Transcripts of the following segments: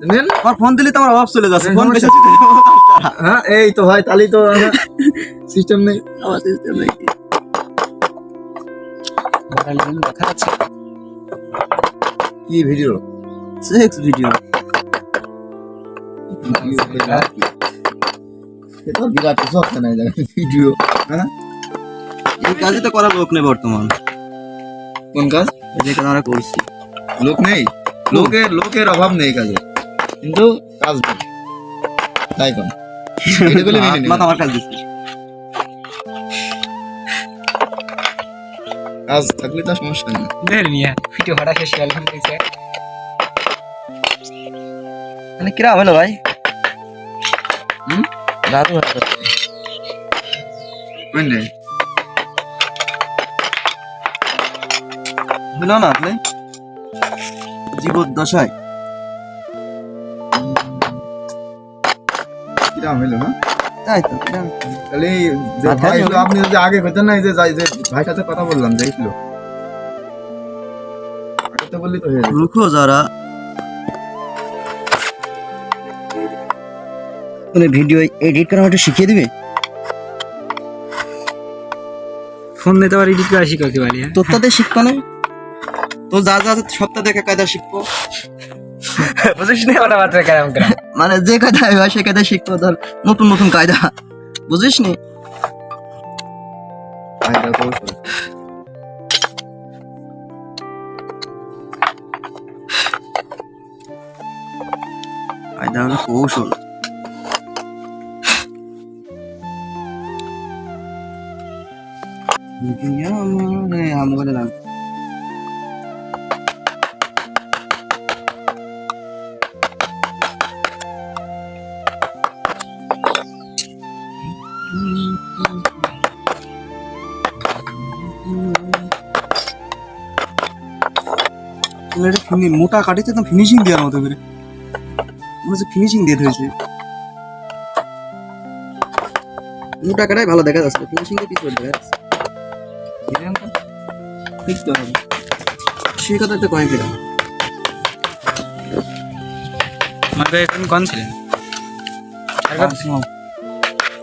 নেন। আমার ফোন দিলে তো আমার অফ চলে যাচ্ছে ফোন বেশি হ্যাঁ এই তো তাহলেই তো সিস্টেম নেই। আমার system নেই। দেখা যাচ্ছে। কি ভিডিও সেক্স ভিডিও এটা বিরাট ভিডিও হ্যাঁ? এই কাজই তো করার লোক নেই বর্তমান। কোন কাজ? যে কাজ আমরা করছি। লোক নেই? লোকের লোকের অভাব নেই কাজে। কিন্তু কাজ তাই কোন এটা বলে মাথা নেই। আমার কাজ দিচ্ছি। কাজ থাকলে তো সমস্যা নেই। বের মিয়া ভিডিও শেষ মানে কিরা হলো ভাই? হুম? দাদু বুঝলে হলো না আপনি? জীবদ্দশায়। কিরাম হইল না? তাই তো তাহলে ভাই আপনি যদি আগে হতেন না যে যাই যে ভাইয়ের সাথে কথা বললাম যে ছিল। তো বললি তো রুখো যারা। মানে ভিডিও এডিট করা একটু শিখিয়ে দিবে? ফোন পারি এডিট করে শিখাতে পারি হ্যাঁ। তোর তাদের শিখতো না? তো যা যা আছে সপ্তাহ দেখা কায়দা শিখব। বুঝিস না কথাবার্তা কেমন করে মানে যে কায়দা হয় সে কায়দা শিখব ধর নতুন নতুন কায়দা। বুঝিস নি। কায়দা হলো কৌশল। আমগরে মোটা কাটিতে তো ফিনিশিং দেওয়ার মতো করে। মনে হচ্ছে ফিনিশিং দিয়ে ধরেছে মোটা কাটাই ভালো দেখা যাচ্ছে ফিনিশিং এর পিছনে দেখা যাচ্ছে। হবে। সেই কথা তো কয়েক আমাদের এখন কোন ছিলেন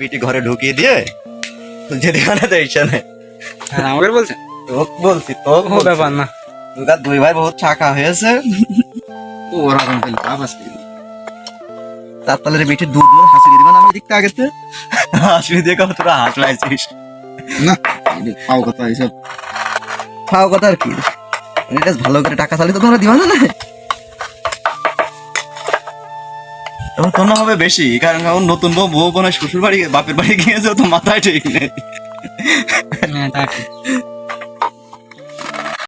বিটি ঘরে ঢুকিয়ে দিয়ে যেতে কানে তো ইচ্ছা নেই হ্যাঁ আমাকে বলছেন তোক বলছি তো ও ব্যাপার না। দুগা দুই ভাই বহুত চাকা হয়েছে। ও ওরকম পেলে লাভ আছে। সাতালের বিটি দুধ মন হাসি দিবেন আমি দেখতে আগেতে? হাসি দিয়ে কত তোরা হাস লাইছিস না খাও কথা এইসব। খাও কথা আর কি? এটা ভালো করে টাকা চালি তো তোমরা দিবা না? তখন না হবে বেশি, কারণ কারণ নতুন বউ বউ বোনের শ্বশুর বাড়ি বাপের বাড়ি গিয়েছে তো মাথায় ঠিক নেই। হ্যাঁ